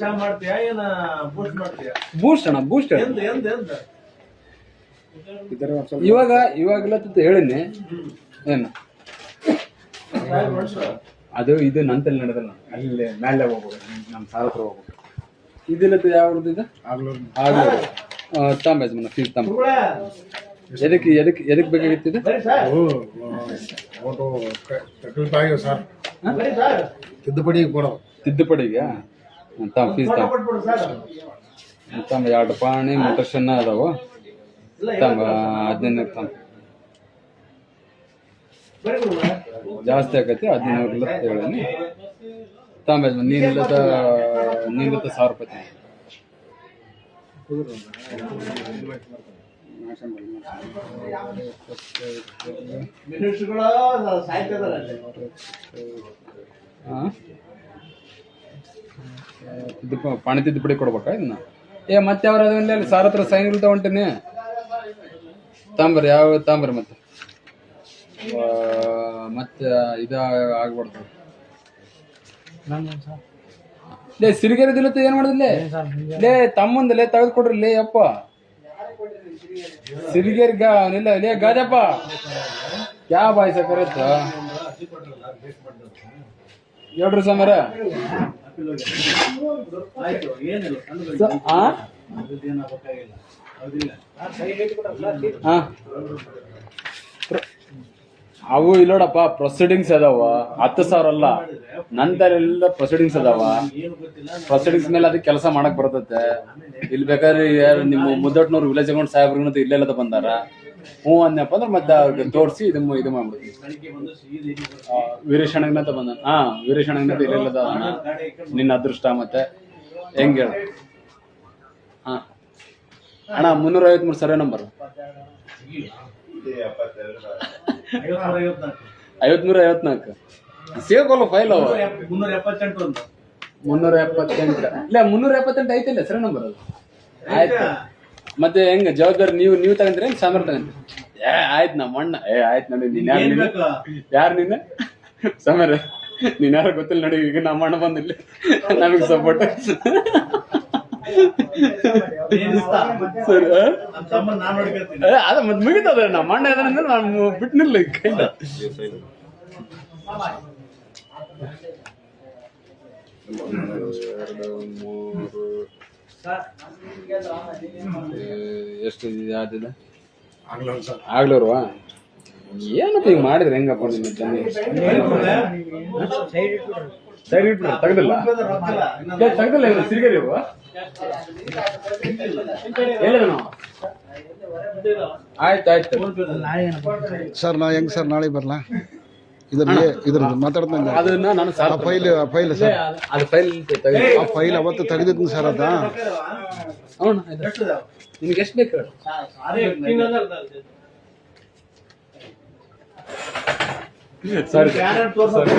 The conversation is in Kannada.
ಚಾ ಮಾಡ್ತೀಯಾ? ಏನ ಬೂಸ್ಟ್ ಮಾಡ್ತೀಯಾ? ಬೂಸ್ಟ್ ಅಣ್ಣ ಬೂಸ್ಟ್ ಎಂದ ಎಂದ ಎಂದ? ಇವಾಗ ಇವಾಗೆಲ್ಲ ಹೇಳಿನಿ ಏನ? ಅದು ಇದು ನಂತಲ್ಲಿ ನಡೆದಲ್ಲ. ಅಲ್ಲಿ ಮೇಲೆ ಹೋಗ್ಬೇಕು. ನಮ್ಮ ಸಾಲ ಹೋಗ್ಬೋದು ಇದಿಲ್ಲ ಯಾವ್ದು ಇದು? ಆಗ್ಲೂರು. ತಾಂಬ ಮನ ಫೀಸ್ ತಾಂಬ ಎದಕ್ಕೆ ಎದಕ್ಕೆ ಎದಕ್ಕೆ ಬೇಕಾಗಿತ್ತಿದೆ? ತಕಲಿಫ್ ಸರ್ ಸಾರ್ ತಿದ್ದುಪಡಿ ಕೊಡೋದು. ತಿದ್ದುಪಡಿಗೆ? ತಾಂಬ ಫೀಸ್ ತಮ್ಮ ಎರಡು ಪಾಣಿ ಮೋಟರ್ಸನ್ನ ಅದಾವು? ಅದಾವ ತಮ್ಮ ಹದಿನೈದು ತಾಂಬ ಜಾಸ್ತಿ ಆಕೈತಿ ಹದಿನೈದು ಹೇಳೀನಿ. ತಮ್ಮ ನೀನಿಲ್ಲದ ನೀನಿಲ್ಲದ ಸಾವಿರ ರೂಪಾಯಿ ತಿದ್ದುಪ ಪಾಣಿ ತಿದ್ದುಪಡಿ ಕೊಡ್ಬೇಕಾ ಇದನ್ನ? ಏ ಮತ್ತೆ ಅವ್ರ ಅದನ್ನ ಅಲ್ಲಿ ಸಾರ್ ಹತ್ರ ಸೈನ್ ತಗೊಂತೀನಿ ತಾಂಬರ್ರಿ ಯಾವ ತಾಂಬರ್ರಿ ಮತ್ತೆ? ಮತ್ತೆ ಇದ ಆಗ್ಬಾರ್ದು. ಲೇ ಸಿರಿಗೆರೆ ದಿಲತ್ತು ಏನ್ ಮಾಡಿದ್ಲೇ ಲೇ? ತಮ್ಮಂದ ಲೇ ತೆಗೆದು ಕೊಡ್ರಿ ಲೇ ಅಪ್ಪ ಸಿರಿಗೆರೆ ಗಾ ನಿಲ್ಲ ಲೇ ಗಾಜಪ್ಪ. ಯಾ ಬಾಯ್ ಸಕರತ್ತ ಹೇಳ್ರಿ ಸಮರ. ಹಾ. ಅವು ಇಲ್ಲೋಡಪ್ಪ ಪ್ರೊಸೀಡಿಂಗ್ಸ್ ಅದಾವ. ಹತ್ತು ಸಾವಿರ ಅಲ್ಲ. ಎಲ್ಲ ಪ್ರೊಸೀಡಿಂಗ್ಸ್ ಅದಾವ. ಪ್ರೊಸೀಡಿಂಗ್ಸ್ ಮೇಲೆ ಅದಕ್ಕೆ ಕೆಲಸ ಮಾಡಕ್ ಬರ್ತತೆ. ಇಲ್ಲಿ ಬೇಕಾದ್ರೆ ನಿಮ್ಮ ಮುದ್ದಟ್ನವ್ರು ವಿಲೇಜ್ ಅಕೌಂಟ್ ಸಾಹೇಬ್ರು ಇಲ್ಲೆಲ್ಲದ ಬಂದಾರ. ಹ್ಞೂ ಅನ್ಯಪ್ಪ ಅಂದ್ರೆ ಮತ್ತೆ ಅವ್ರಿಗೆ ತೋರಿಸಿ ಇದು ಇದು ಮಾಡ್ಬಿಡ್ತೀವಿ. ವೀರೇಶ್ ಬಂದ ಹಾ ವೀರೇಶ್ ಅಣ್ಣಗ್ನಂತ ಇಲ್ಲೆಲ್ಲದ. ನಿನ್ನ ಅದೃಷ್ಟ ಮತ್ತೆ. ಹೆಂಗ್ ಹೇಳ? ಹಾ. ಅಣ್ಣ ಮುನ್ನೂರ ಐವತ್ಮೂರು ಸರ್ವೆ ನಂಬರ್. ಐವತ್ಮೂರ ಐವತ್ನಾಲ್ಕು ಸೇರ್ಕೊಲ್ಲ ಫೈಲ್ ಅವ ಮುನ್ನೂರ ಎಪ್ಪ- ಮುನ್ನೂರ ಎಪ್ಪತ್ತೆಂಟು ಅಂತ ಮುನ್ನೂರ ಎಪ್ಪತ್ತೆಂಟು ಇಲ್ಲ ಮುನ್ನೂರ ಎಪ್ಪತ್ತೆಂಟು ಐತಿಲ್ಲ ಸರಿ ನಂಬರ್ ಅದು ಆಯ್ತು? ಮತ್ತೆ ಹೆಂಗ ಜವಾಬ್ದಾರಿ ನೀವು ನೀವು ತಗಂತೀರಿ ಸಾಮರ್ ತಗಂತೀರಿ ಏ ಆಯ್ತು ನಮ್ಮ ಅಣ್ಣ. ಏ ಆಯ್ತು ನೋಡಿ ನೀನ್ ಯಾರು ನಿನ್ನ? ನೀನು ಯಾರು ನೀನು ಸಮರ ನೀನ್ ಯಾರು ಗೊತ್ತಿಲ್ಲ ನೋಡಿ ಈಗ ನಮ್ಮ ಅಣ್ಣ ಬಂದಿಲ್ಲ. ನಮಗೆ ಸಪೋರ್ಟ್? ಸರಿ ಅದ ಮುಗಿತದ ನಮ್ಮ ಅಣ್ಣ ಇದನ್ನ ನಾನು ಬಿಟ್ನಿಲ್ಲ ಕೈಲ. ಎಷ್ಟು ಆಗ್ಲೂರ್ವಾ ಏನಪ್ಪ ಈಗ ಮಾಡಿದ್ರೆ ಹೆಂಗಪ್ಪ ನಿಮ್ಮ ಚಾನೆ ಸೈಡ್ ಇಟ್ಬಿಡ ತೆಗ್ದಿಲ್ಲ ತೆಗ್ದಿಲ್ಲ ಏನು ಸಿರಿಗರಿ ಹೇಳಿದ ಆಯ್ತು ಆಯ್ತು ಸರ್ ನಾ ಹೆಂಗ್ ಸರ್ ನಾಳೆ ಬರಲಾ ಇದ್ರಲ್ಲಿ ಇದ್ರದ್ದು ಮಾತಾಡ್ತಾನೆ ಅದನ್ನ ನಾನು ಸರ್ ಫೈಲ್ ಫೈಲ್ ಸರ್ ಅದು ಫೈಲ್ ಆ ಫೈಲ್ ಅವತ್ತು ತೆಗೆದಿದ್ದೀನಿ ಸರ್ ಅದ ನಿಮ್ಗೆ ಎಷ್ಟು ಬೇಕು ಸರಿ. ಸಾರಿ.